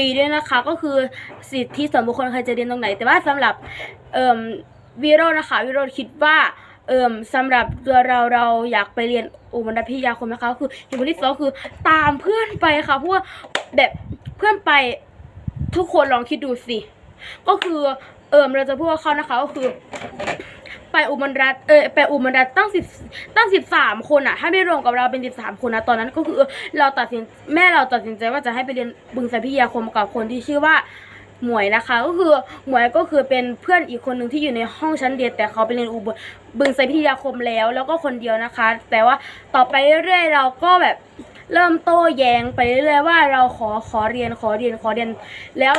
รีด้วยนะคะ ก็คือสิทธิส่วนบุคคลใครจะเรียนตรงไหน แต่ว่าสำหรับเอ่มวิโรจน์นะคะวิโรจน์คิดว่าเอ่มสำหรับตัวเราเราอยากไปเรียนอุบลรัฐพิทยาคมนะคะคือเหตุผลที่สองคือตามเพื่อนไปค่ะเพราะว่าแบบเพื่อนไปทุกคนลองคิดดูสิ ก็คือเอิมเราจะพูดว่าเขานะคะก็คือ ไปอุบลรัฐเออไปอุบลรัฐตั้งสิบตั้งสิบสามคนอะถ้าไม่รวมกับเราเป็นสิบสามคนนะตอนนั้นก็คือเราตัดสินแม่เราตัดสินใจว่าจะให้ไปเรียนบึงสายพิยาคมกับคนที่ชื่อว่าหมวยนะคะก็คือหมวยก็คือเป็นเพื่อนอีกคนหนึ่งที่อยู่ในห้องชั้นเดียวแต่เขาไปเรียนอุบลบึงสายพิทยาคมแล้ว แล้วก็คนเดียวนะคะ แต่ว่าต่อไปเรื่อยๆเราก็แบบเริ่มโต้แย้งไปเรื่อยๆว่าเราขอขอเรียนขอเรียนขอเรียน แล้ว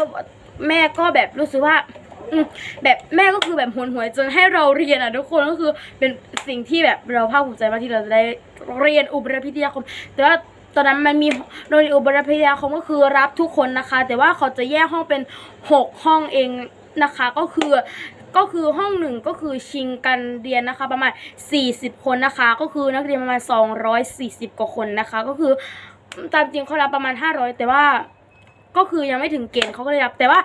แม่ก็แบบรู้สึกว่า แบบแม่ก็คือแบบหวนหวยจนให้เราเรียนอะทุกคนก็คือเป็นสิ่งที่แบบเราภาคภูมิใจมากที่เราจะได้เรียนอุบลพิทยาคม แต่ว่าตอนนั้นมันมีโรงเรียนอุบลพิทยาคมก็คือรับทุกคนนะคะ แต่ว่าเขาจะแยกห้องเป็นหกห้องเองนะคะ ก็คือก็คือห้องหนึ่งก็คือชิงกันเรียนนะคะ ประมาณ 40 คนนะคะ ก็คือนักเรียนประมาณ 240 กว่าคนนะคะ ก็คือตามจริงเขารับประมาณ 500 แต่ว่า ก็คือยังไม่ถึงเกณฑ์เขาก็เลยรับ แต่ว่า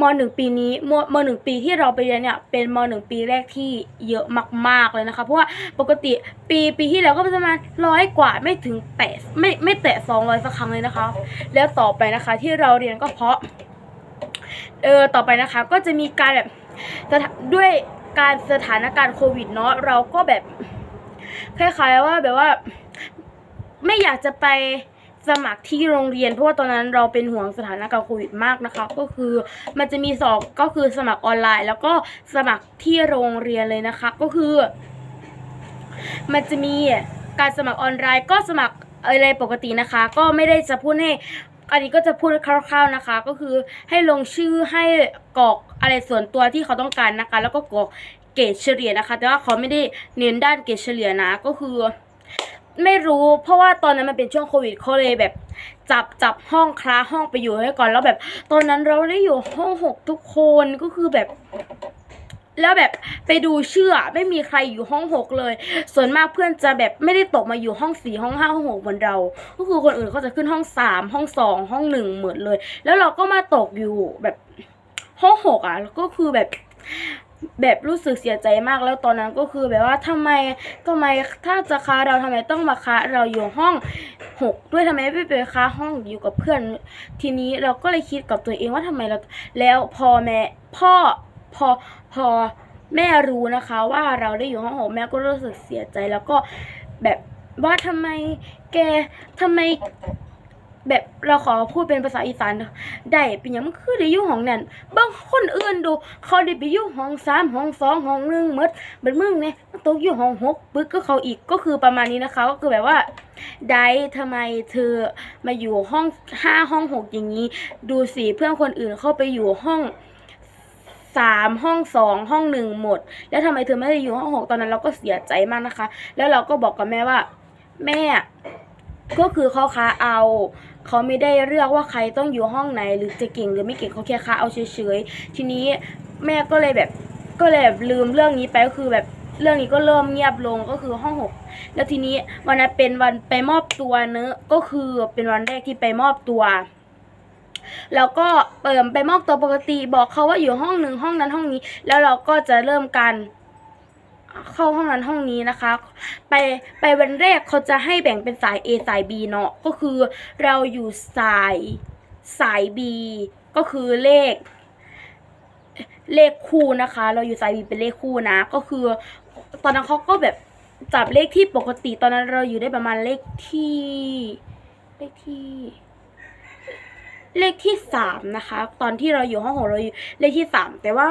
มหนึ่งปีนี้มมหนึ่งปีที่เราไปเรียนเนี่ยเป็นมหนึ่งปีแรกที่เยอะมาก ๆเลยนะคะ เพราะว่าปกติปีปีที่แล้วก็ประมาณร้อยกว่าไม่ถึงแตะไม่ไม่แตะสองร้อยสักครั้งเลยนะคะ แล้วต่อไปนะคะที่เราเรียนก็เพราะเออต่อไปนะคะก็จะมีการแบบด้วยการสถานการณ์โควิดเนาะเราก็แบบคล้ายๆว่าแบบว่า ไม่อยากจะไป สมัครที่โรงเรียน เพราะว่าตอนนั้นเราเป็นห่วงสถานการณ์โควิดมากนะคะ ก็คือมันจะมีสอบก็คือสมัครออนไลน์ แล้วก็สมัครที่โรงเรียนเลยนะคะ ก็คือ มันจะมีการสมัครออนไลน์ ก็สมัครอะไรปกตินะคะ ก็ไม่ได้จะพูดให้อันนี้ก็จะพูดคร่าวๆนะคะ ก็คือให้ลงชื่อให้กรอกอะไรส่วนตัวที่เขาต้องการนะคะ แล้วก็กรอกเกรดเฉลี่ยนะคะ แต่ว่าเขาไม่ได้เน้นด้านเกรดเฉลี่ยนะก็คือ ไม่รู้ เพราะว่าตอนนั้นมันเป็นช่วงโควิดเขาเลยแบบ จับจับห้องคลาห้องไปอยู่ให้ก่อนแล้วแบบ ตอนนั้นเราได้อยู่ห้องหกทุกคนก็คือแบบ แล้วแบบไปดูเชื่อไม่มีใครอยู่ห้องหกเลย ส่วนมากเพื่อนจะแบบไม่ได้ตกมาอยู่ห้องสี่ห้องห้าห้องหกเหมือนเรา ก็คือคนอื่นเขาจะขึ้นห้องสามห้องสองห้องหนึ่งเหมือนเลย แล้วเราก็มาตกอยู่แบบห้องหกอะก็คือแบบ แบบรู้สึกเสียใจมากแล้วตอนนั้นก็คือแบบว่าทำไมทำไมถ้าจะค้าเราทำไมต้องมาค้าเราอยู่ห้องหกด้วยทำไมไม่ไปค้าห้องอยู่กับเพื่อน ทีนี้เราก็เลยคิดกับตัวเองว่าทำไมเราแล้วพอแม่พ่อพอพอแม่รู้นะคะ ว่าเราได้อยู่ห้องหกแม่ก็รู้สึกเสียใจแล้วก็แบบว่าทำไมแกทำไม แบบเราขอพูดเป็นภาษาอีสานได้เป็นหยังมันคือได้อยู่ห้องนั้นบางคนอื่นดู เขาได้ไปอยู่ห้องสามห้องสองห้องหนึ่งหมดเป็นมึงเนี่ยตกอยู่ห้องหกปึ๊กก็เขาอีกก็คือประมาณนี้นะคะ ก็คือแบบว่าได้ทำไมเธอมาอยู่ห้องห้าห้องหกอย่างนี้ ดูสิเพื่อนคนอื่นเข้าไปอยู่ห้องสามห้องสองห้องหนึ่งหมด แล้วทำไมเธอไม่ได้อยู่ห้องหกตอนนั้นเราก็เสียใจมากนะคะ แล้วเราก็บอกกับแม่ว่า แม่ ก็คือเขาค้าเอาเขาไม่ได้เลือกว่าใครต้องอยู่ห้องไหนหรือจะเก่งหรือไม่เก่งเขาแค่ค้าเอาเฉยๆทีนี้แม่ก็เลยแบบก็เลยแบบลืมเรื่องนี้ไปก็คือแบบเรื่องนี้ก็เริ่มเงียบลงก็คือห้องหกแล้วทีนี้วันนั้นเป็นวันไปมอบตัวเนอะก็คือเป็นวันแรกที่ไปมอบตัว แล้วก็เปิดไปมอบตัวปกติ บอกเขาว่าอยู่ห้องหนึ่งห้องนั้นห้องนี้ แล้วเราก็จะเริ่มการ เข้าห้องนั้นห้องนี้นะคะ ไปไปวันแรกเขาจะให้แบ่งเป็นสาย A สาย B เนาะก็คือเราอยู่สายสาย B ก็คือเลข เลขคู่นะคะ เราอยู่สาย B เป็นเลขคู่นะ ก็คือ ตอนนั้นเขาก็แบบจับเลขที่ปกติตอนนั้นเราอยู่ได้ประมาณเลขที่ เลขที่ เลขที่สามนะคะ ตอนที่เราอยู่ห้องของเราเลขที่สามแต่ว่า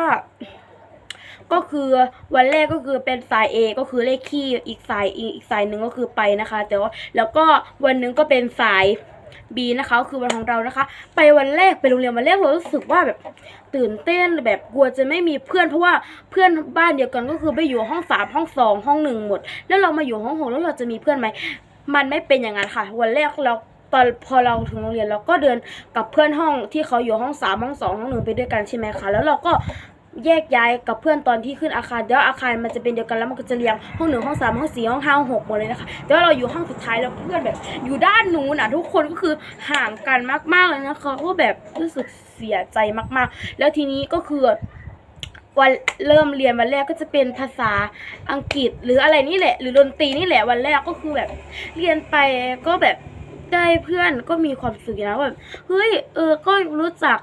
ก็คือวันแรกก็คือเป็นสาย A ก็คือเลขขี้อีกสายอีกสายหนึ่งก็คือไปนะคะ แต่ว่าแล้วก็วันหนึ่งก็เป็นสาย B นะคะคือวันของเรานะคะ ไปวันแรกไปโรงเรียนวันแรกเรารู้สึกว่าแบบตื่นเต้นแบบกลัวจะไม่มีเพื่อนเพราะว่าเพื่อนบ้านเดียวกันก็คือไปอยู่ห้องสามห้องสองห้องหนึ่งหมด แล้วเรามาอยู่ห้องหกแล้วเราจะมีเพื่อนไหมมันไม่เป็นอย่างนั้นค่ะ วันแรกเราตอนพอเราถึงโรงเรียนเราก็เดินกับเพื่อนห้องที่เขาอยู่ห้องสามห้องสองห้องหนึ่งไปด้วยกันใช่ไหมคะแล้วเราก็ แยกย้ายกับเพื่อนตอนที่ขึ้นอาคารแต่ว่าอาคารมันจะเป็นเดียวกันแล้วมันก็จะเรียงห้องหนึ่งห้องสามห้องสี่ห้องห้าห้องหกหมดเลยนะคะแต่ว่าเราอยู่ห้องสุดท้ายแล้วเพื่อนแบบ อยู่ด้านนู้นอะทุกคนก็คือห่างกันมากๆเลยนะคะก็แบบรู้สึกเสียใจมากๆ แล้วทีนี้ก็คือวันเริ่มเรียนวันแรกก็จะเป็นภาษาอังกฤษหรืออะไรนี่แหละ หรือดนตรีนี่แหละวันแรกก็คือแบบเรียนไปก็แบบได้เพื่อนก็มีความสุขนะแบบเฮ้ยเออก็รู้จัก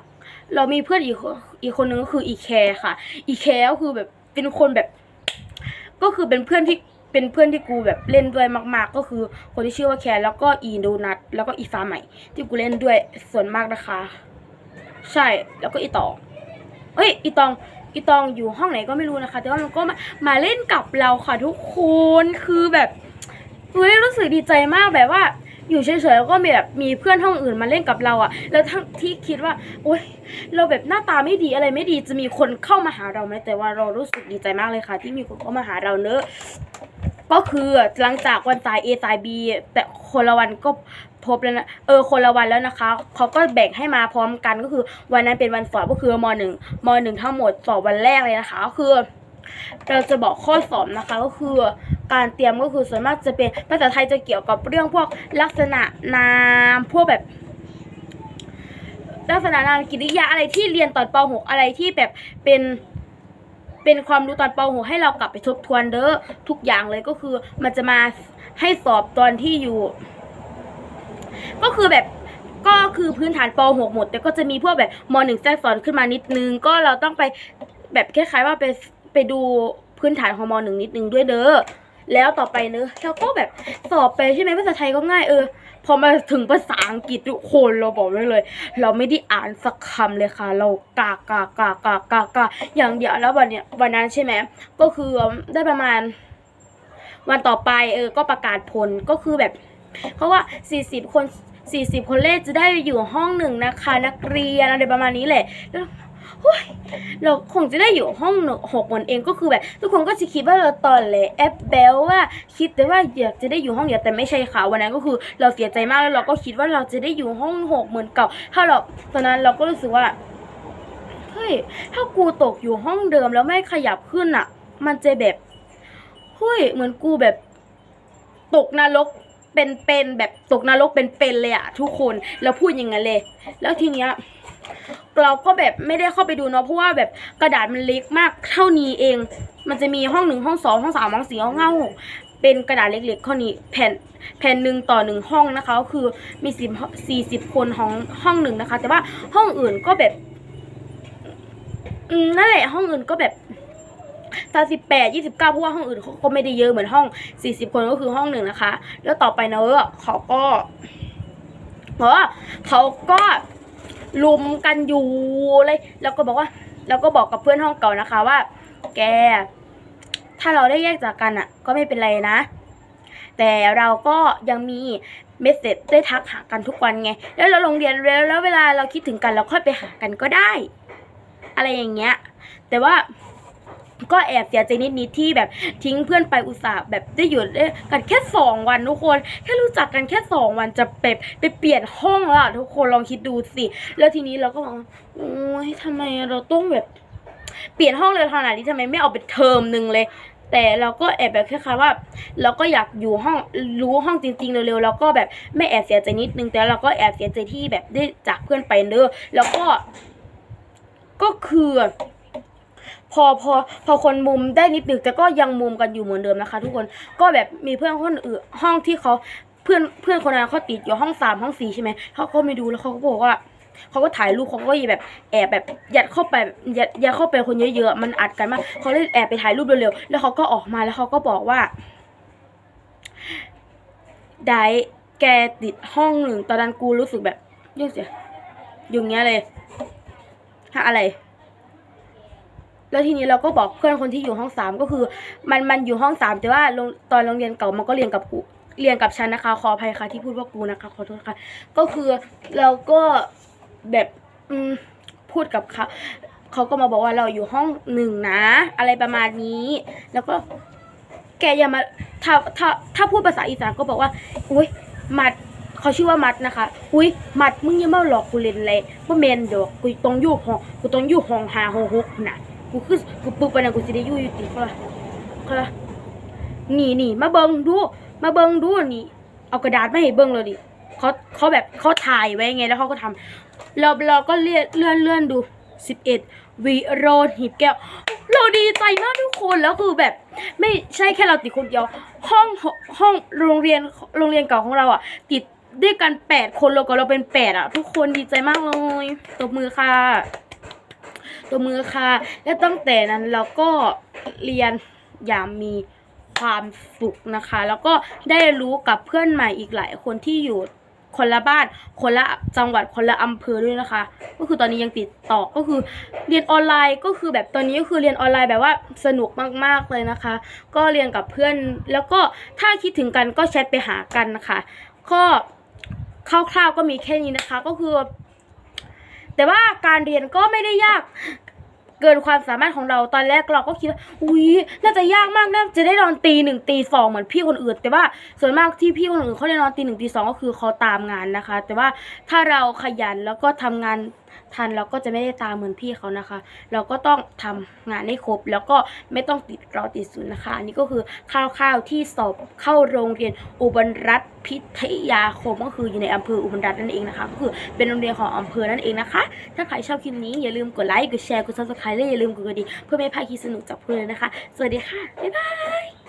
เรามีเพื่อนอีกคนอีกคนนึงก็คืออีแคร์ค่ะ อีแคร์ก็คือแบบเป็นคนแบบ ก็คือเป็นเพื่อนที่เป็นเพื่อนที่กูแบบเล่นด้วยมาก ๆ ก็คือคนที่ชื่อว่าแคร์แล้วก็อีโดนัทแล้วก็อีฟ้าใหม่ ที่กูเล่นด้วยส่วนมากนะคะ ใช่แล้วก็อีตองเอ้ยอีตองอีตองอยู่ห้องไหนก็ไม่รู้นะคะ แต่ว่ามันก็มามาเล่นกับเราค่ะทุกคนคือแบบเฮ้ยรู้สึกดีใจมากแบบว่า อยู่เฉยๆแล้วก็มีแบบมีเพื่อนห้องอื่นมาเล่นกับเราอะแล้วทั้งที่คิดว่าโอ๊ยเราแบบหน้าตาไม่ดีอะไรไม่ดีจะมีคนเข้ามาหาเราไหมแต่ว่าเรารู้สึกดีใจมากเลยค่ะ ที่มีคนเข้ามาหาเราเนอะก็คือหลังจากวันสาย A สาย B แต่คนละวันก็พบแล้วนะเออคนละวันแล้วนะคะเขาก็แบ่งให้มาพร้อมกันก็คือ วันนั้นเป็นวันสอบก็คือมหนึ่งมหนึ่งทั้งหมดสอบวันแรกเลยนะคะก็คือ เราจะบอกข้อสอบนะคะก็คือการเตรียมก็คือส่วนมากจะเป็นภาษาไทยจะเกี่ยวกับเรื่องพวกลักษณะนามพวกแบบ ลักษณะนามกิริยาอะไรที่เรียนตอนป .6 อะไรที่แบบเป็นเป็นความรู้ตอนป .6 ให้เรากลับไปทบทวนเด้อทุกอย่างเลยก็คือมันจะมาให้สอบตอนที่อยู่ ก็คือแบบก็คือพื้นฐานป .6 หมด แต่ก็จะมีพวกแบบม .1 แทรกซ้อนขึ้นมานิดนึง ก็เราต้องไปแบบคล้ายๆว่าไป ไปดูพื้นฐานของม .1 นิดนึงด้วยเด้อแล้วต่อไปเนอะเราก็แบบสอบไปใช่ไหมภาษาไทยก็ง่ายเออพอมาถึงภาษาอังกฤษทุกคนเราบอกไว้เลย เราไม่ได้อ่านสักคำเลยค่ะ เรากากากากากากาอย่างเดียวแล้ววันเนี้ยวันนั้นใช่ไหมก็คือได้ประมาณ วันต่อไปเออก็ประกาศผลก็คือแบบเพราะว่า 40 คน 40 คนเลขจะได้อยู่ห้องหนึ่งนะคะ นักเรียนอะไรประมาณนี้แหละแล้ว เฮ้ยเราคงจะได้อยู่ห้องหนึ่งหกคนเองก็คือแบบ ทุกคนก็จะคิดว่าเราตอนเลยแอปเบลว่าคิดแต่ว่าอยากจะได้อยู่ห้องเดียวแต่ไม่ใช่ค่ะวันนั้นก็คือเราเสียใจมากแล้วเราก็คิดว่าเราจะได้อยู่ห้องหกเหมือนเก่า ถ้าเราตอนนั้นเราก็รู้สึกว่าเฮ้ยถ้ากูตกอยู่ห้องเดิมแล้วไม่ขยับขึ้นอะ มันจะแบบเฮ้ยเหมือนกูแบบตกนรก เป็นเป็นแบบตกนรกเป็นเป็นเลยอะทุกคนแล้วพูดอย่างนั้นเลย แล้วทีเนี้ยเราก็แบบไม่ได้เข้าไปดูเนาะเพราะว่าแบบกระดาษมันเล็กมากเท่านี้เอง มันจะมีห้องหนึ่งห้องสองห้องสามห้องสี่ห้องห้าหกเป็นกระดาษเล็กๆเท่านี้แผ่นแผ่นหนึ่งต่อหนึ่งห้องนะคะก็คือมีสิบสี่สิบคนของห้องหนึ่งนะคะ แต่ว่าห้องอื่นก็แบบนั่นแหละห้องอื่นก็แบบ สามสิบแปดยี่สิบเก้าเพราะว่าห้องอื่นเขาก็ไม่ได้เยอะเหมือนห้องสี่สิบคนก็คือห้องหนึ่งนะคะ แล้วต่อไปเนอะเขาก็เพราะเขาก็ลุมกันอยู่เลย แล้วก็บอกว่า แล้วก็บอกกับเพื่อนห้องเก่านะคะว่า แก ถ้าเราได้แยกจากกันอะ ก็ไม่เป็นไรนะ แต่เราก็ยังมีเมสเซจได้ทักหากันทุกวันไง แล้วเราโรงเรียนแล้วแล้วเวลาเราคิดถึงกันเราค่อยไปหากันก็ได้ อะไรอย่างเงี้ย แต่ว่า ก็แอบเสียใจนิดๆที่แบบทิ้งเพื่อนไปอุตส่าห์แบบได้อยู่ด้กันแค่สองวันทุกคน แค่รู้จักกันแค่สองวันจะไปไปเปลี่ยนห้องแล้วอะทุกคนลองคิดดูสิ แล้วทีนี้เราก็บอกโอ้ยทำไมเราต้องแบบเปลี่ยนห้องเลยขนาดนี้ทำไมไม่เอาเป็นเทอมหนึ่งเลยแต่เราก็แอบแบบคล้ายๆว่า เราก็อยากอยู่ห้องรู้ห้องจริงๆเร็วๆแล้วก็แบบไม่แอบเสียใจนิดนึงแต่เราก็แอบเสียใจที่แบบได้จากเพื่อนไปเนอะแล้วก็ก็คือ พอพอพอคนมุมได้นิดนึงแต่ก็ยังมุมกันอยู่เหมือนเดิมนะคะ ทุกคนก็แบบมีเพื่อนคนอื่นห้องที่เขาเพื่อนเพื่อนคนนั้นเขาติดอยู่ห้องสามห้องสี่ใช่ไหมเขาก็ไม่ดูแล้วเขาก็บอกว่าเขาก็ถ่ายรูปเขาก็แบบแอบแบบยัดเข้าไปยัดยัดเข้าไปคนเยอะๆมันอัดกันมากเขาเลยแอบไปถ่ายรูปเร็วๆแล้วเขาก็ออกมาแล้วเขาก็บอกว่าได้แกติดห้องหนึ่งตอนนั้นกูรู้สึกแบบยังเสียอย่างเงี้ยเลยฮะอะไร แล้วทีนี้เราก็บอกเพื่อนคนที่อยู่ห้องสามก็คือ มันมันอยู่ห้องสามแต่ว่าโรงตอนโรงเรียนเก่ามันก็เรียนกับกูเรียนกับฉันนะคะขออภัยค่ะที่พูดว่ากูนะคะขอโทษค่ะก็คือเราก็แบบอืมพูดกับเขาเขาก็มาบอกว่าเราอยู่ห้องหนึ่งนะ อะไรประมาณนี้ แล้วก็แกอย่ามาถ้าถ้าถ้าพูดภาษาอีสานก็บอกว่า อุ้ยมัดเขาชื่อว่ามัดนะคะ อุ้ยมัดมึงอยังมาหลอกกูเล่นเลยว่าเมนเดี๋ยวกูต้องอยู่ห้องกูต้องอยู่ห้องหาห้องหกนะ กูคือกูปึกไปนะกูสิได้อยู่อยู่ติเขาละเขาละนี่นี่มาเบิงดู มาเบิงดูนี่ เอากระดาษมาให้เบิงเลยดิเขาเขาแบบเขาถ่ายไว้ไงแล้วเขาก็ทำเราเราก็เลื่อนเลื่อนเลื่อนดูสิบเอ็ดวิโรดหีบแก้ว เราดีใจมากทุกคนแล้วคือแบบ ไม่ใช่แค่เราติดคนเดียว ห้องห้องโรงเรียนโรงเรียนเก่าของเราอะ ติดด้วยกันแปดคนแล้วก็เราเป็นแปดอะ ทุกคนดีใจมากเลยตบมือค่ะ ตบมือค่ะ และตั้งแต่นั้นเราก็เรียนอย่างมีความสุขนะคะ แล้วก็ได้รู้กับเพื่อนใหม่อีกหลายคนที่อยู่คนละบ้าน คนละจังหวัด คนละอำเภอด้วยนะคะ ก็คือตอนนี้ยังติดต่อ ก็คือเรียนออนไลน์ก็คือแบบตอนนี้ก็คือเรียนออนไลน์แบบว่าสนุกมากๆเลยนะคะ ก็เรียนกับเพื่อน แล้วก็ถ้าคิดถึงกันก็แชทไปหากันนะคะ ก็คร่าวๆก็มีแค่นี้นะคะ ก็คือ แต่ว่าการเรียนก็ไม่ได้ยากเกินความสามารถของเราตอนแรกเราก็คิดว่าอุ้ยน่าจะยากมากน่าจะได้นอนตีหนึ่งตีสองเหมือนพี่คนอื่น แต่ว่าส่วนมากที่พี่คนอื่นเขาได้นอนตีหนึ่งตีสองก็คือเขาตามงานนะคะ แต่ว่าถ้าเราขยันแล้วก็ทำงาน ทันเราก็จะไม่ได้ตามเหมือนพี่เขานะคะ เราก็ต้องทำงานให้ครบ แล้วก็ไม่ต้องติดรอติดศูนย์นะคะ อันนี้ก็คือคร่าวๆที่สอบเข้าโรงเรียนอุบลรัฐพิทยาคมก็คืออยู่ในอำเภออุบลรัฐนั่นเองนะคะก็คือเป็นโรงเรียนของอำเภอนั่นเองนะคะ ถ้าใครชอบคลิปนี้อย่าลืมกดไลค์กดแชร์กดซับสไครต์และอย่าลืมกดกระดิ่งเพื่อไม่พลาดคลิปสนุกจากเพื่อนนะคะ สวัสดีค่ะบ๊ายบาย